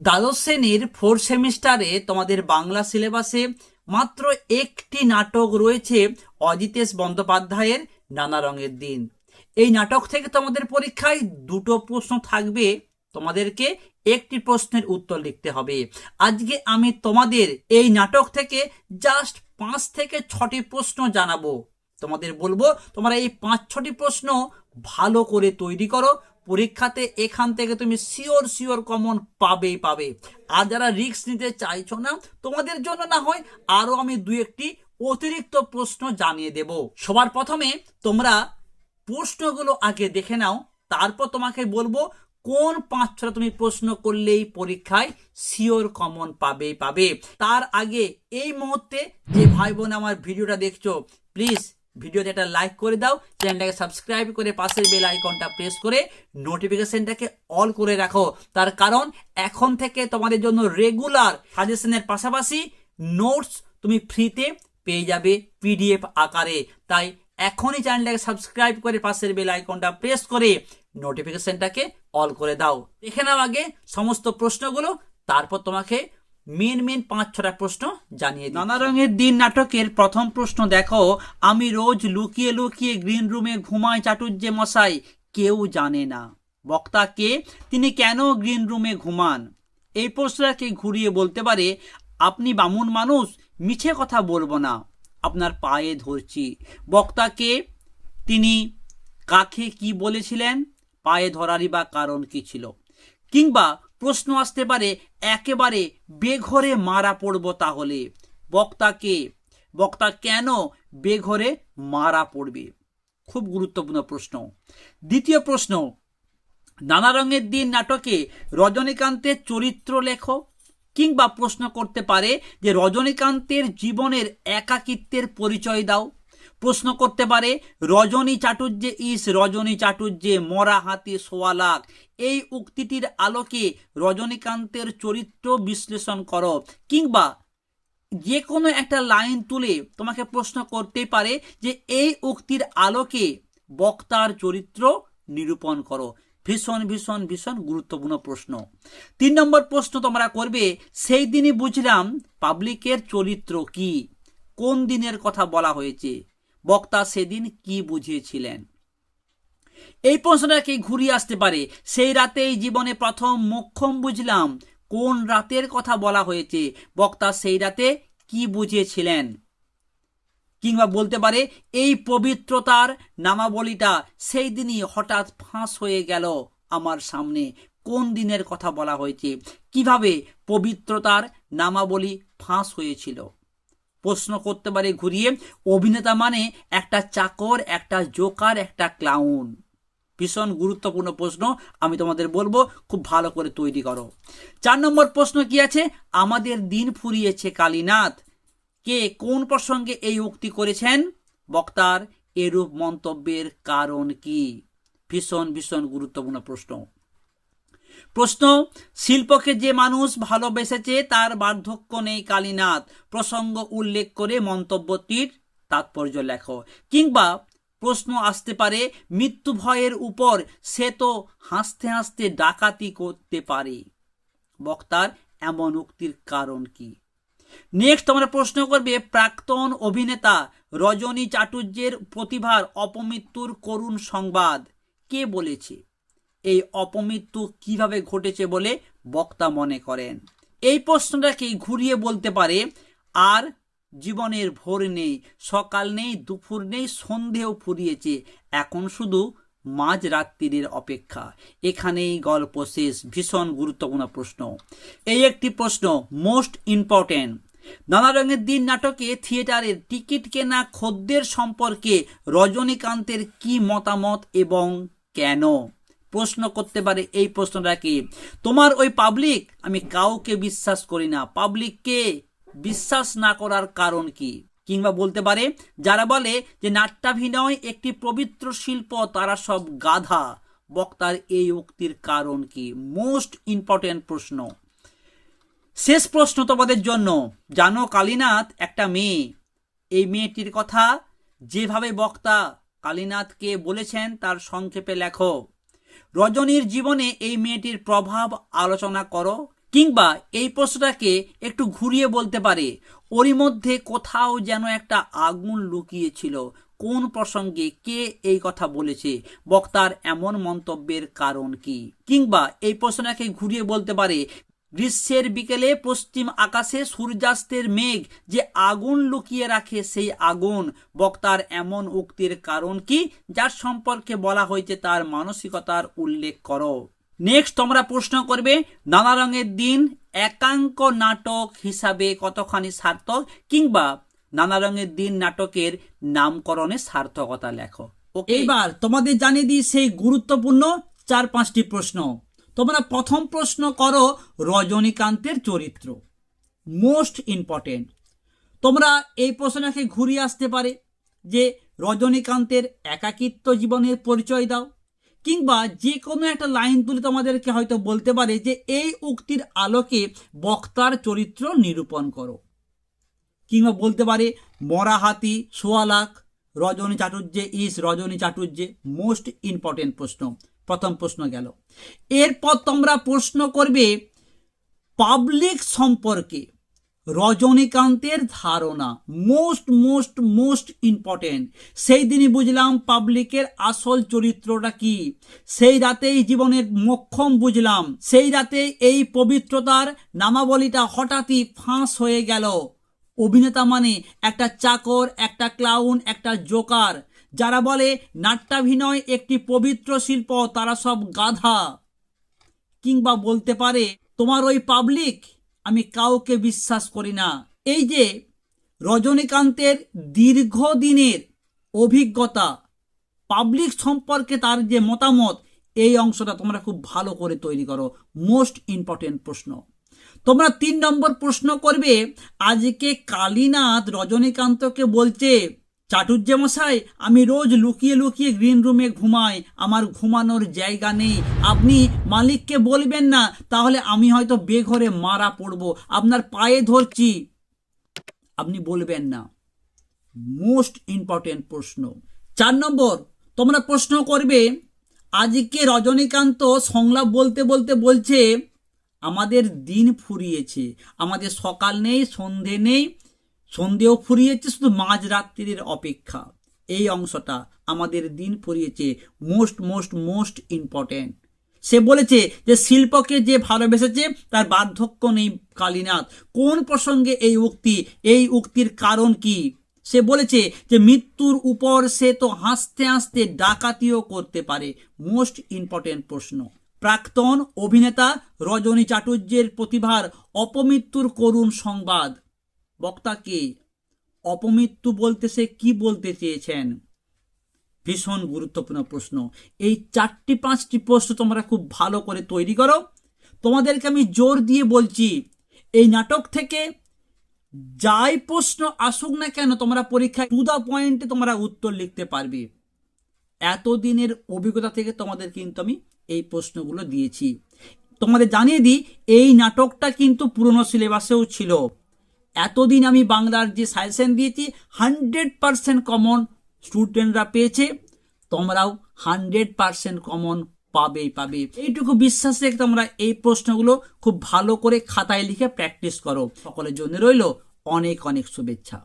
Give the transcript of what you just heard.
দ্বাদশ শ্রেণির ফোর সেমিস্টারে তোমাদের বাংলা সিলেবাসে মাত্র একটি নাটক রয়েছে অজিতেশ বন্দ্যোপাধ্যায়ের নানা রঙের দিন। এই নাটক থেকে তোমাদের পরীক্ষায় দুটো প্রশ্ন থাকবে, তোমাদেরকে একটি প্রশ্নের উত্তর লিখতে হবে। আজকে আমি তোমাদের এই নাটক থেকে জাস্ট পাঁচ থেকে ছটি প্রশ্ন জানাব। তোমাদের বলব, তোমরা এই পাঁচ ছটি প্রশ্ন ভালো করে তৈরি করো পরীক্ষাতে এখান থেকে তুমি শিওর শিওর কমন পাবেই, পাবে। আর যারা রিস্ক নিতে চাইছো না, তোমাদের জন্য না হয় আরও আমি দু একটি অতিরিক্ত প্রশ্ন জানিয়ে দেব। সবার প্রথমে তোমরা প্রশ্নগুলো আগে দেখে নাও, তারপর তোমাকে বলব কোন পাঁচ ছটা তুমি প্রশ্ন করলেই পরীক্ষায় শিওর কমন পাবেই, পাবে। তার আগে এই মুহূর্তে যে ভাই বোন আমার ভিডিওটা দেখছ প্লিজ ভিডিওতে একটা লাইক করে দাও, চ্যানেলটাকে সাবস্ক্রাইব করে পাশের বেল আইকনটা প্রেস করে নোটিফিকেশনটাকে অল করে রাখো। তার কারণ, এখন থেকে তোমাদের জন্য রেগুলার সাজেশনের পাশাপাশি নোটস তুমি ফ্রিতে পেয়ে যাবে পিডিএফ আকারে। তাই এখনই চ্যানেলটাকে সাবস্ক্রাইব করে পাশের বেল আইকনটা প্রেস করে নোটিফিকেশনটাকে অল করে দাও। দেখে নাও আগে সমস্ত প্রশ্নগুলো, তারপর তোমাকে মেন মেন পাঁচ ছটা প্রশ্ন জানিয়ে নানা রঙের দিন নাটকের প্রথম প্রশ্ন দেখো আমি রোজ লুকিয়ে লুকিয়ে গ্রিন রুমে ঘুমাই চাটুর্যে মশাই কেউ জানে না। বক্তা কে? তিনি কেন গ্রিন রুমে ঘুমান? এই প্রশ্নটাকে ঘুরিয়ে বলতে পারে আপনি বামুন মানুষ মিছে কথা বলব না আপনার পায়ে ধরছি। বক্তাকে তিনি কাকে কি বলেছিলেন? পায়ে ধরারই বা কারণ কি ছিল? কিংবা প্রশ্ন আসতে পারে, একেবারে বেঘরে মারা পড়ব তাহলে। বক্তাকে বক্তা কেন বেঘরে মারা পড়বে? খুব গুরুত্বপূর্ণ প্রশ্ন। দ্বিতীয় প্রশ্ন, নানা রঙের দিন নাটকে রজনীকান্তের চরিত্র লেখো, কিংবা প্রশ্ন করতে পারে যে রজনীকান্তের জীবনের একাকিত্বের পরিচয় দাও। প্রশ্ন করতে পারে, রজনী চাটুর্যে ইস, রজনী চাটুর্যে মরা হাতি সোয়ালাক এই উক্তিটির আলোকে রজনীকান্তের চরিত্র বিশ্লেষণ করো, কিংবা যে কোনো একটা লাইন তুলে তোমাকে প্রশ্ন করতেই পারে যে এই উক্তির আলোকে বক্তার চরিত্র নিরূপণ করো। ভীষণ ভীষণ ভীষণ গুরুত্বপূর্ণ প্রশ্ন। তিন নম্বর প্রশ্ন তোমরা করবে, সেই দিনই বুঝলাম পাবলিকের চরিত্র কি, কোন দিনের কথা বলা হয়েছে? বক্তা সেদিন কি বুঝিয়েছিলেন? এই প্রশ্নটাকে ঘুরিয়ে আসতে পারে? সেই রাতেই জীবনে প্রথম মোক্ষম বুঝলাম কোন রাতের কথা বলা হয়েছে। বক্তা সেই রাতে কি বুঝিয়েছিলেন? কিংবা বলতে পারে, এই পবিত্রতার নামাবলীটা সেই দিনই হঠাৎ ফাঁস হয়ে গেল আমার সামনে। কোন দিনের কথা বলা হয়েছে? কীভাবে পবিত্রতার নামাবলী ফাঁস হয়েছিল? প্রশ্ন করতে পারে ঘুরিয়ে, অভিনেতা মানে একটা চাকর, একটা জোকার, একটা ক্লাউন ভীষণ গুরুত্বপূর্ণ প্রশ্ন, আমি তোমাদের বলব, খুব ভালো করে তৈরি করো। চার নম্বর প্রশ্ন কি আছে? আমাদের দিন ফুরিয়েছে কালীনাথ। কে কোন প্রসঙ্গে এই উক্তি করেছেন? বক্তার এরূপ মন্তব্যের কারণ কি? ভীষণ ভীষণ গুরুত্বপূর্ণ প্রশ্ন। প্রশ্ন, শিল্পকে যে মানুষ ভালোবেসেছে তার বার্ধক্য নেই কালীনাথ। প্রসঙ্গ উল্লেখ করে মন্তব্যটির তাৎপর্য লেখো। কিংবা প্রশ্ন আসতে পারে, মৃত্যু ভয়ের উপর সে তো হাসতে হাসতে ডাকাতি করতে পারে। বক্তার এমন উক্তির কারণ কি? নেক্সট তোমরা প্রশ্ন করবে, প্রাক্তন অভিনেতা রজনী চাটুর্যের প্রতিভার অপমৃত্যুর করুণ সংবাদ কে বলেছে? এই অপমৃত্যু কীভাবে ঘটেছে বলে বক্তা মনে করেন। এই প্রশ্নটাকে ঘুরিয়ে বলতে পারে, আর জীবনের ভোর নেই, সকাল নেই, দুপুর নেই, সন্ধেও ফুরিয়েছে। এখন শুধু মাঝ রাত্রির অপেক্ষা। এখানেই গল্প শেষ, ভীষণ গুরুত্বপূর্ণ প্রশ্ন। এই একটি প্রশ্ন মোস্ট ইম্পর্টেন্ট নানা রঙের দিন নাটকে থিয়েটারের টিকিট কেনা খদ্দের সম্পর্কে রজনীকান্তের কি মতামত এবং কেন? প্রশ্ন করতে পারে, এই প্রশ্নটাকে তোমার ওই পাবলিক আমি কাউকে বিশ্বাস করি না। পাবলিককে বিশ্বাস না করার কারণ কি? কিংবা বলতে পারে, যারা বলে যে নাট্যাভিনয় একটি পবিত্র শিল্প, তারা সব গাধা। বক্তার এই উক্তির কারণ কি? মোস্ট ইম্পর্টেন্ট প্রশ্ন। শেষ প্রশ্ন তোমাদের জন্য। জানো কালীনাথ একটা মেয়ে। এই মেয়েটির কথা যেভাবে বক্তা কালীনাথকে বলেছেন, তার সংক্ষেপে লেখো। রজনীর জীবনে এই মেয়েটির প্রভাব আলোচনা করো, কিংবা এই প্রশ্নটাকে একটু ঘুরিয়ে বলতে পারে, ওরই মধ্যে কোথাও যেন একটা আগুন লুকিয়েছিল। কোন প্রসঙ্গে কে এই কথা বলেছে? বক্তার এমন মন্তব্যের কারণ কি? কিংবা এই প্রশ্নটাকে ঘুরিয়ে বলতে পারে গ্রীষ্মের বিকেলে পশ্চিম আকাশে সূর্যাস্তের মেঘ যে আগুন লুকিয়ে রাখে সেই আগুন। বক্তার এমন উক্তির কারণ কি, যার সম্পর্কে বলা হয়েছে তার মানসিকতার উল্লেখ করো। নেক্সট তোমরা প্রশ্ন করবে, নানা রঙের দিন একাঙ্ক নাটক হিসাবে কতখানি সার্থক? কিংবা নানা রঙের দিন নাটকের নামকরণে সার্থকতা লেখো। এইবার তোমাদের জানিয়ে দিই সেই গুরুত্বপূর্ণ চার পাঁচটি প্রশ্ন। তোমরা প্রথম প্রশ্ন করো রজনীকান্তের চরিত্র। মোস্ট ইম্পর্টেন্ট তোমরা এই প্রশ্নটাকে ঘুরিয়ে আসতে পারে যে রজনীকান্তের একাকিত্ব জীবনের পরিচয় দাও, কিংবা যে কোনো একটা লাইন তুলে তোমাদেরকে হয়তো বলতে পারে যে এই উক্তির আলোকে বক্তার চরিত্র নিরূপণ করো। কিংবা বলতে পারে মরা হাতি সোয়া লাখ, রজনী চাটুর্যে ইস, রজনী চাটুর্যে মোস্ট ইম্পর্টেন্ট প্রশ্ন। প্রথম প্রশ্ন গেল। এরপর তোমরা প্রশ্ন করবে পাবলিক সম্পর্কে রজনীকান্তের ধারণা মোস্ট মোস্ট মোস্ট ইম্পর্টেন্ট সেই দিনই বুঝলাম পাবলিকের আসল চরিত্রটা কি। সেই রাতেই জীবনের মক্ষম বুঝলাম। সেই রাতে এই পবিত্রতার নামাবলীটা হঠাৎই ফাঁস হয়ে গেল। অভিনেতা মানে একটা চাকর, একটা ক্লাউন একটা জোকার যারা বলে, নাট্যাভিনয় একটি পবিত্র শিল্প, তারা সব গাধা। কিংবা বলতে পারে, তোমার ওই পাবলিক? আমি কাউকে বিশ্বাস করি না। এই যে, রজনীকান্তের দীর্ঘদিনের অভিজ্ঞতা, পাবলিক সম্পর্কে তার যে মতামত, এই অংশটা তোমরা খুব ভালো করে তৈরি করো। মোস্ট ইম্পর্টেন্ট প্রশ্ন। তোমরা তিন নম্বর প্রশ্ন করবে, আজকে কালীনাথ রজনীকান্তকে বলছে চাটুর্য মশাই আমি রোজ লুকিয়ে লুকিয়ে গ্রিন রুমে ঘুমাই। আমার ঘুমানোর জায়গা নেই। আপনি মালিককে বলবেন না, তাহলে আমি হয়তো বেঘরে মারা পড়ব। আপনার পায়ে ধরছি। আপনি বলবেন না। মোস্ট ইম্পর্টেন্ট প্রশ্ন। চার নম্বর, তোমরা প্রশ্ন করবে, আজকে রজনীকান্ত সংলাপ বলতে বলতে বলছে, আমাদের দিন ফুরিয়েছে। আমাদের সকাল নেই, সন্ধে নেই সন্ধেও ফুরিয়েছে, শুধু মাঝরাত্রির অপেক্ষা। এই অংশটা আমাদের দিন ফুরিয়েছে মোস্ট মোস্ট মোস্ট ইম্পর্টেন্ট সে বলেছে যে, শিল্পকে যে ভালোবেসেছে, তার বার্ধক্য নেই কালীনাথ। কোন প্রসঙ্গে এই উক্তি, এই উক্তির কারণ কি? সে বলেছে যে, মৃত্যুর উপর সে তো হাসতে হাসতে ডাকাতিও করতে পারে মোস্ট ইম্পর্টেন্ট প্রশ্ন। প্রাক্তন অভিনেতা রজনী চাটুর্যের প্রতিভার অপমৃত্যুর করুণ সংবাদ। বক্তাকে অপমৃত্যু বলতে সে কি বলতে চেয়েছেন? ভীষণ গুরুত্বপূর্ণ প্রশ্ন। এই চারটি, পাঁচটি প্রশ্ন তোমরা খুব ভালো করে তৈরি করো। তোমাদেরকে আমি জোর দিয়ে বলছি, এই নাটক থেকে যাই প্রশ্ন আসুক না কেন তোমরা পরীক্ষায় টু দ্য পয়েন্টে তোমরা উত্তর লিখতে পারবে। এতদিনের অভিজ্ঞতা থেকে তোমাদের কিন্তু আমি এই প্রশ্নগুলো দিয়েছি। তোমাদের জানিয়ে দিই, এই নাটকটা কিন্তু পুরনো সিলেবাসেও ছিল। এতদিন আমি বাংলার যে সাজেশন দিয়েছি হান্ড্রেড পারসেন্ট কমন স্টুডেন্টরা পেয়েছে। তোমরাও হান্ড্রেড পারসেন্ট কমন পাবেই পাবে এইটুকু বিশ্বাস রেখে তোমরা এই প্রশ্নগুলো খুব ভালো করে খাতায় লিখে প্র্যাকটিস করো। সকলের জন্য রইল অনেক অনেক শুভেচ্ছা।